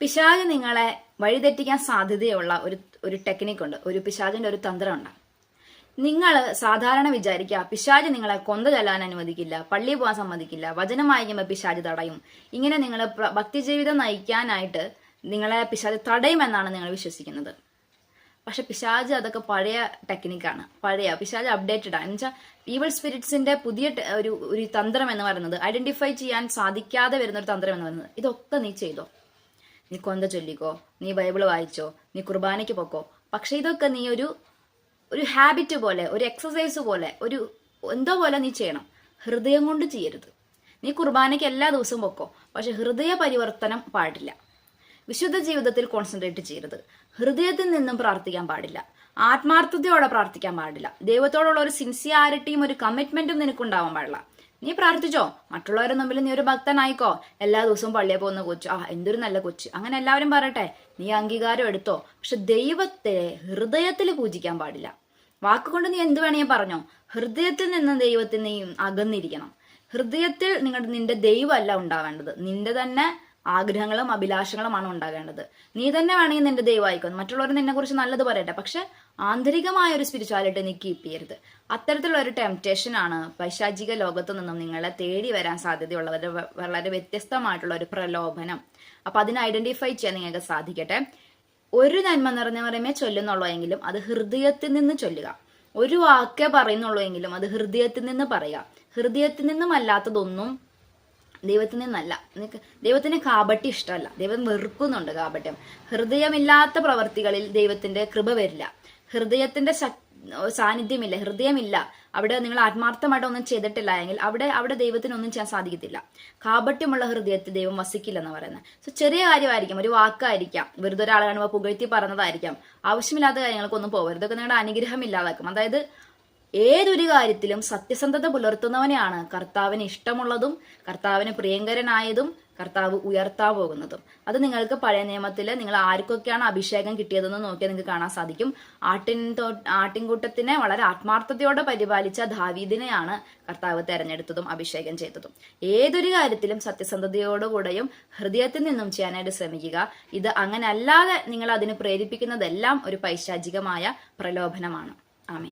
പിശാജ് നിങ്ങളെ വഴിതെറ്റിക്കാൻ സാധ്യതയുള്ള ഒരു ഒരു ടെക്നിക് ഉണ്ട്. ഒരു പിശാജിന്റെ ഒരു തന്ത്രമുണ്ട്. നിങ്ങൾ സാധാരണ വിചാരിക്കുക പിശാജ് നിങ്ങളെ കൊന്ത ചെല്ലാൻ അനുവദിക്കില്ല പള്ളി പോകാൻ സമ്മതിക്കില്ല വചനം വായിക്കുമ്പോൾ പിശാജ് തടയും. ഇങ്ങനെ നിങ്ങൾ ഭക്തിജീവിതം നയിക്കാനായിട്ട് നിങ്ങളെ പിശാജ് തടയുമെന്നാണ് നിങ്ങൾ വിശ്വസിക്കുന്നത്. പക്ഷെ പിശാജ് അതൊക്കെ പഴയ ടെക്നിക്കാണ് പഴയ പിശാജ് അപ്ഡേറ്റഡ് ആണ്. എന്നുവെച്ചാൽ ഈവൽ സ്പിരിറ്റ്സിന്റെ പുതിയ ഒരു ഒരു തന്ത്രം എന്ന് പറയുന്നത് ഐഡന്റിഫൈ ചെയ്യാൻ സാധിക്കാതെ വരുന്ന ഒരു തന്ത്രം എന്ന് പറയുന്നത്. ഇതൊക്കെ നീ ചെയ്തോ? നീ കൊന്ത ചൊല്ലിക്കോ നീ ബൈബിൾ വായിച്ചോ നീ കുർബാനയ്ക്ക് പൊക്കോ. പക്ഷെ ഇതൊക്കെ നീ ഒരു ഒരു ഹാബിറ്റ് പോലെ ഒരു എക്സസൈസ് പോലെ ഒരു എന്തോ പോലെ നീ ചെയ്യണം. ഹൃദയം കൊണ്ട് ചെയ്യരുത്. നീ കുർബാനയ്ക്ക് എല്ലാ ദിവസവും പൊക്കോ പക്ഷെ ഹൃദയ പരിവർത്തനം പാടില്ല. വിശുദ്ധ ജീവിതത്തിൽ കോൺസെൻട്രേറ്റ് ചെയ്യരുത്. ഹൃദയത്തിൽ നിന്നും പ്രാർത്ഥിക്കാൻ പാടില്ല. ആത്മാർത്ഥതയോടെ പ്രാർത്ഥിക്കാൻ പാടില്ല. ദൈവത്തോടുള്ള ഒരു സിൻസിയാരിറ്റിയും ഒരു കമ്മിറ്റ്മെന്റും നിനക്കുണ്ടാവാൻ പാടില്ല. നീ പ്രാർത്ഥിച്ചോ? മറ്റുള്ളവരുടെ മുമ്പിൽ നീ ഒരു ഭക്തനായിക്കോ? എല്ലാ ദിവസവും പള്ളിയെ പോകുന്ന കൊച്ചു ആ എന്തൊരു നല്ല കൊച്ചു. അങ്ങനെ എല്ലാവരും പറയട്ടെ നീ അംഗീകാരം എടുത്തോ? പക്ഷെ ദൈവത്തെ ഹൃദയത്തിൽ പൂജിക്കാൻ പാടില്ല. വാക്കുകൊണ്ട് നീ എന്ത് വേണമെങ്കിൽ പറഞ്ഞോ? ഹൃദയത്തിൽ നിന്ന് ദൈവത്തിൽ നീ അകന്നിരിക്കണം. ഹൃദയത്തിൽ നിങ്ങളുടെ നിന്റെ ദൈവമല്ല ഉണ്ടാവേണ്ടത്. നിന്റെ തന്നെ ആഗ്രഹങ്ങളും അഭിലാഷങ്ങളുമാണ് ഉണ്ടാകേണ്ടത്. നീ തന്നെ വേണമെങ്കിൽ നിന്റെ ദൈവമായിക്കോ മറ്റുള്ളവർ നിന്നെ കുറിച്ച് നല്ലത് പറയട്ടെ. പക്ഷെ ആന്തരികമായ ഒരു സ്പിരിച്വാലിറ്റി നീ കീപ്പ് ചെയ്യരുത്. അത്തരത്തിലുള്ള ഒരു ടെംപ്റ്റേഷൻ ആണ് പൈശാചിക ലോകത്തു നിന്നും നിങ്ങളെ തേടി വരാൻ സാധ്യതയുള്ള വളരെ വ്യത്യസ്തമായിട്ടുള്ള ഒരു പ്രലോഭനം. അപ്പൊ അതിനെ ഐഡന്റിഫൈ ചെയ്യാൻ നിങ്ങൾക്ക് സാധിക്കട്ടെ. ഒരു നന്മ നിറഞ്ഞ പറയുമേ ചൊല്ലുന്നുള്ളൂ എങ്കിലും അത് ഹൃദയത്തിൽ നിന്ന് ചൊല്ലുക. ഒരു വാക്കേ പറയുന്നുള്ളൂ എങ്കിലും അത് ഹൃദയത്തിൽ നിന്ന് പറയുക. ഹൃദയത്തിൽ നിന്നും അല്ലാത്തതൊന്നും ദൈവത്തിൽ നിന്നല്ല ദൈവത്തിന് കാപട്യം ഇഷ്ടമല്ല. ദൈവം വെറുക്കുന്നുണ്ട് കാപട്യം. ഹൃദയമില്ലാത്ത പ്രവർത്തികളിൽ ദൈവത്തിന്റെ കൃപ വരില്ല. ഹൃദയത്തിന്റെ സാന്നിധ്യമില്ല. ഹൃദയമില്ല. അവിടെ നിങ്ങൾ ആത്മാർത്ഥമായിട്ട് ഒന്നും ചെയ്തിട്ടില്ല എങ്കിൽ അവിടെ അവിടെ ദൈവത്തിന് ഒന്നും ചെയ്യാൻ സാധിക്കത്തില്ല. കാപട്യമുള്ള ഹൃദയത്തിൽ ദൈവം വസിക്കില്ലെന്ന് പറയുന്നത്. സോ ചെറിയ കാര്യമായിരിക്കും. ഒരു വാക്കായിരിക്കാം. വെറുതെ ഒരാൾ കാണുമ്പോൾ പുകഴ്ത്തി പറഞ്ഞതായിരിക്കാം. ആവശ്യമില്ലാത്ത കാര്യങ്ങൾക്കൊന്നും പോകരുത്. ഇതൊക്കെ നിങ്ങളുടെ അനുഗ്രഹം ഇല്ലാതാക്കും. അതായത് ഏതൊരു കാര്യത്തിലും സത്യസന്ധത പുലർത്തുന്നവനെയാണ് കർത്താവിന് ഇഷ്ടമുള്ളതും കർത്താവിന് പ്രിയങ്കരനായതും കർത്താവ് ഉയർത്താൻ പോകുന്നതും. അത് നിങ്ങൾക്ക് പഴയ നിയമത്തിൽ നിങ്ങൾ ആർക്കൊക്കെയാണ് അഭിഷേകം കിട്ടിയതെന്ന് നോക്കിയാൽ നിങ്ങൾക്ക് കാണാൻ സാധിക്കും. ആട്ടിൻ ആട്ടിൻകൂട്ടത്തിനെ വളരെ ആത്മാർത്ഥതയോടെ പരിപാലിച്ച ധാവീദിനെയാണ് കർത്താവ് തെരഞ്ഞെടുത്തതും അഭിഷേകം ചെയ്തതും. ഏതൊരു കാര്യത്തിലും സത്യസന്ധതയോടുകൂടെയും ഹൃദയത്തിൽ നിന്നും ചെയ്യാനായിട്ട് ശ്രമിക്കുക. ഇത് അങ്ങനെ അല്ലാതെ നിങ്ങൾ അതിന് പ്രേരിപ്പിക്കുന്നതെല്ലാം ഒരു പൈശാചികമായ പ്രലോഭനമാണ്.